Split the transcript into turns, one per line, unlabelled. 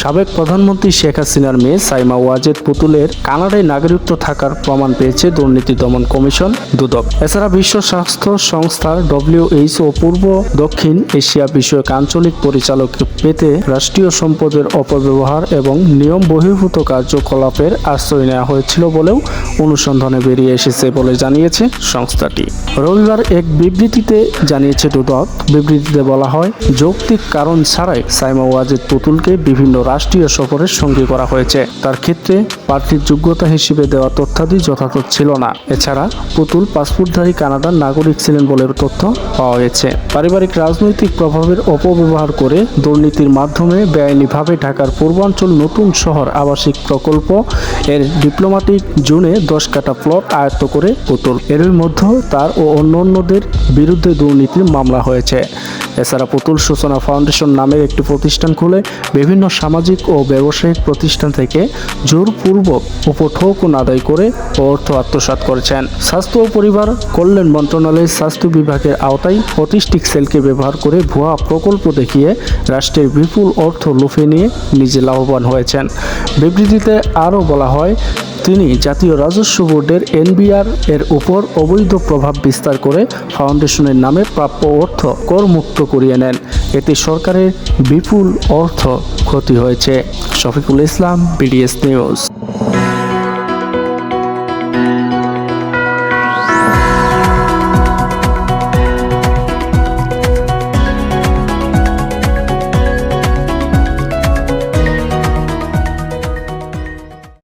সাবেক প্রধানমন্ত্রী শেখ হাসিনার মেয়ে সাইমা ওয়াজেদ পুতুলের কানাডায় নাগরিকত্ব থাকার প্রমাণ পেয়েছে দুর্নীতি দমন কমিশন দুদক। এছাড়া বিশ্ব স্বাস্থ্য সংস্থার ডব্লিউএইচও পূর্ব দক্ষিণ এশিয়া বিষয়ক আঞ্চলিক পরিচালক পেতে রাষ্ট্রীয় সম্পদের অপব্যবহার এবং নিয়ম বহির্ভূত কার্যকলাপের আশ্রয় নেওয়া হয়েছিল বলেও অনুসন্ধানে বেরিয়ে এসেছে বলে জানিয়েছে সংস্থাটি। রবিবার এক বিবৃতিতে জানিয়েছে দুদক। বিবৃতিতে বলা হয়, যৌক্তিক কারণ ছাড়াই সাইমা ওয়াজেদ পুতুলকে বিভিন্ন রাষ্ট্রীয় সফরের সঙ্গী করা হয়েছে। তার ক্ষেত্রে প্রার্থীর যোগ্যতা হিসেবে দেওয়া তথ্যাদি যথাযথ ছিল না। এছাড়া পুতুল পাসপোর্টধারী কানাডার নাগরিক ছিলেন বলে তথ্য পাওয়া গেছে। পারিবারিক রাজনৈতিক প্রভাবের অপব্যবহার করে দুর্নীতির মাধ্যমে বেআইনিভাবে ঢাকার পূর্বাঞ্চল নতুন শহর আবাসিক প্রকল্প এর ডিপ্লোম্যাটিক জোনে দশ কাটা প্লট আয়ত্ত করে পুতুল। এর মধ্যে তার ও অন্যান্যদের বিরুদ্ধে দুর্নীতির মামলা হয়েছে। এছাড়া পুতুল সূচনা ফাউন্ডেশন নামের একটি প্রতিষ্ঠান খুলে বিভিন্ন সামাজিক ও ব্যবসায়িক প্রতিষ্ঠান থেকে জোরপূর্বক উপঠৌকন আদায় করে অর্থ আত্মসাৎ করেছেন। স্বাস্থ্য ও পরিবার কল্যাণ মন্ত্রণালয়ের স্বাস্থ্য বিভাগের আওতায় অটিস্টিক সেলকে ব্যবহার করে ভুয়া প্রকল্প দেখিয়ে রাষ্ট্রের বিপুল অর্থ লুফে নিয়ে নিজে লাভবান হয়েছেন। বিবৃতিতে আরও বলা হয়, তিনি জাতীয় রাজস্ব বোর্ডের এনবিআর এর উপর অবৈধ প্রভাব বিস্তার করে ফাউন্ডেশনের নামে প্রাপ্য অর্থ করমুক্ত করিয়ে নেন। এতে সরকারের বিপুল অর্থ ক্ষতি হয়েছে। Shafiqul Islam BDS news